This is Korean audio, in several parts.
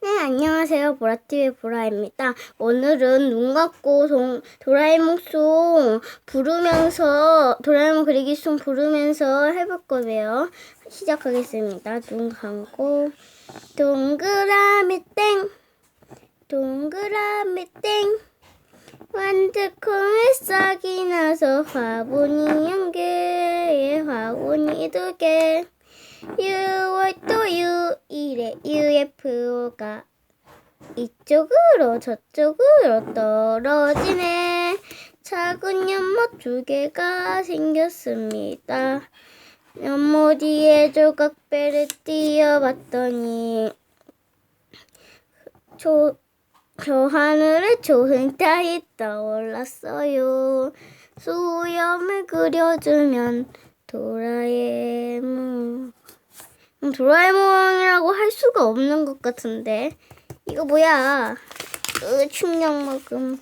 네, 안녕하세요. 보라TV의 보라입니다. 오늘은 눈 감고 동, 도라에몽 송 부르면서, 도라에몽 그리기 송 부르면서 해볼 거예요. 시작하겠습니다. 눈 감고, 동그라미 땡, 동그라미 땡, 완두콩에 싹이 나서 화분이 한 개, 화분이 두 개. 6월 또 6 일에 UFO가 이쪽으로 저쪽으로 떨어지네. 작은 연못 두 개가 생겼습니다. 연못 뒤에 조각배를 띄어봤더니 저, 저 하늘에 좋은 달이 떠올랐어요. 수염을 그려주면 도라에몽 음, 도라에몽이라고 할 수가 없는 것 같은데. 이거 뭐야? 으, 충격 먹음.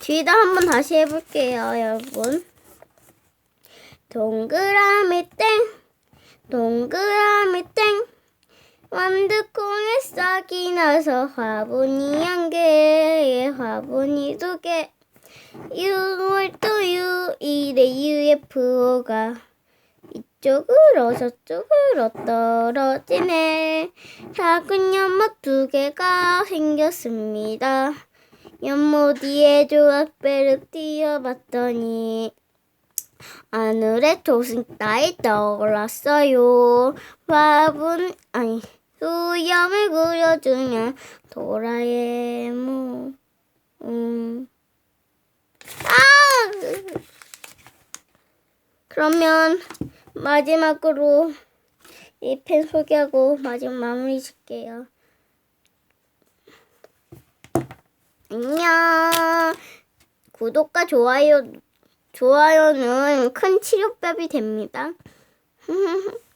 뒤에다 한번 다시 해볼게요 여러분. 동그라미 땡. 동그라미 땡. 완두콩에 싹이 나서 화분이 한 개, 화분이 두 개. 6월 또 6일에 UFO가 이쪽으로 저쪽으로 떨어지네. 작은 연못 두 개가 생겼습니다. 연못 뒤에 조각배를 띄어봤더니 하늘에 조승달이 떠올랐어요. 화분 아니 수염을 그려주면 도라에몽 음. 아! 그러면 마지막으로 이 펜 소개하고 마지막 마무리 짓게요. 안녕. 구독과 좋아요, 좋아요는 큰 치료법이 됩니다.